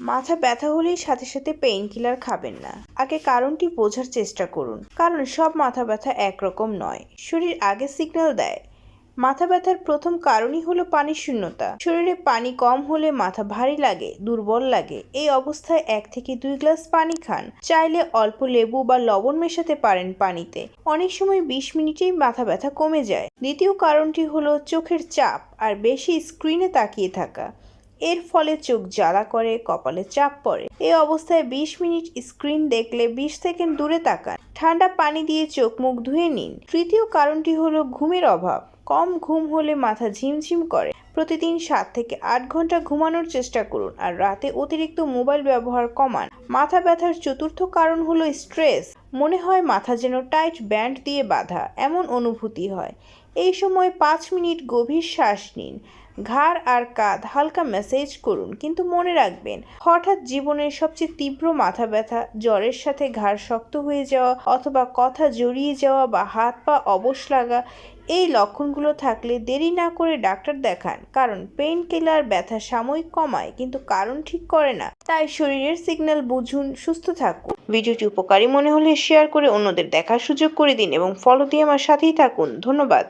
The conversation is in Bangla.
মাথা ব্যথা হলেই সাথে সাথে পেইন কিলার খাবেন না। আগে কারণটি বোঝার চেষ্টা করুন। কারণ সব মাথা ব্যথা একরকম নয়। শরীর আগে সিগন্যাল দেয়। মাথা ব্যথার প্রথম কারণই হলো পানির শূন্যতা। শরীরে পানি কম হলে মাথা ভারী লাগে, দুর্বল লাগে। এই অবস্থায় এক থেকে দুই গ্লাস পানি খান। চাইলে অল্প লেবু বা লবণ মেশাতে পারেন পানিতে। অনেক সময় বিশ মিনিটেই মাথা ব্যথা কমে যায়। দ্বিতীয় কারণটি হলো চোখের চাপ, আর বেশি স্ক্রিনে তাকিয়ে থাকা। এর ফলে চোখ জ্বালা করে, কপালে চাপ পড়ে। এই অবস্থায় বিশ মিনিট স্ক্রিন দেখলে বিশ সেকেন্ড দূরে তাকান। ঠান্ডা পানি দিয়ে চোখ মুখ ধুয়ে নিন। তৃতীয় কারণটি হলো ঘুমের অভাব। কম ঘুম হলে মাথা ঝিমঝিম করে। প্রতিদিন সাত থেকে আট ঘণ্টা ঘুমানোর চেষ্টা করুন আর রাতে অতিরিক্ত মোবাইল ব্যবহার কমান। মাথা ব্যথার চতুর্থ কারণ হলো স্ট্রেস। মনে হয় মাথা যেন টাইট ব্যান্ড দিয়ে বাঁধা, এমন অনুভূতি হয়। এই সময় পাঁচ মিনিট গভীর শ্বাস নিন। ঘাড় আর কাঁধ হালকা ম্যাসেজ করুন, কিন্তু মনে রাখবেন, হঠাৎ জীবনের সবচেয়ে তীব্র মাথা ব্যথা, জ্বরের সাথে ঘাড় শক্ত হয়ে যাওয়া অথবা কথা জড়িয়ে যাওয়া বা হাত পা অবশ লাগা, এই লক্ষণগুলো থাকলে দেরি না করে ডাক্তার দেখান, কারণ পেইন কিলার ব্যথা সাময়িক কমায়, কিন্তু কারণ ঠিক করে না। তাই শরীরের সিগন্যাল বুঝুন, সুস্থ থাকুন। ভিডিওটি উপকারী মনে হলে শেয়ার করে অন্যদের দেখার সুযোগ করে দিন এবং ফলো দিয়ে আমার সাথেই থাকুন। ধন্যবাদ।